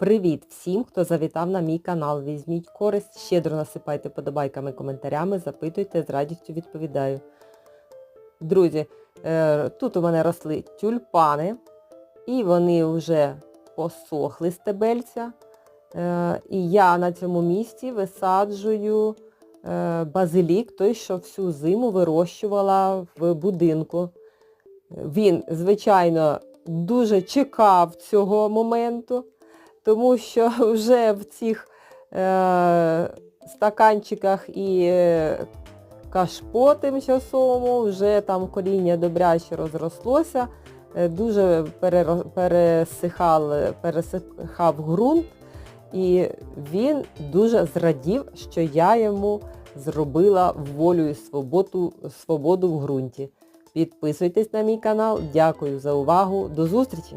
Привіт всім, хто завітав на мій канал. Візьміть користь, щедро насипайте подобайками, коментарями, запитуйте, з радістю відповідаю. Друзі, е, тут у мене росли тюльпани, і вони вже посохли стебельця. Е, І я на цьому місці висаджую е, базилік, той, що всю зиму вирощувала в будинку. Він, звичайно, дуже чекав цього моменту, тому що вже в цих е, стаканчиках і е, кашпо тимчасовому, вже там коріння добряче розрослося, е, дуже пересихав, пересихав ґрунт, і він дуже зрадів, що я йому зробила волю і свободу, свободу в ґрунті. Підписуйтесь на мій канал. Дякую за увагу. До зустрічі!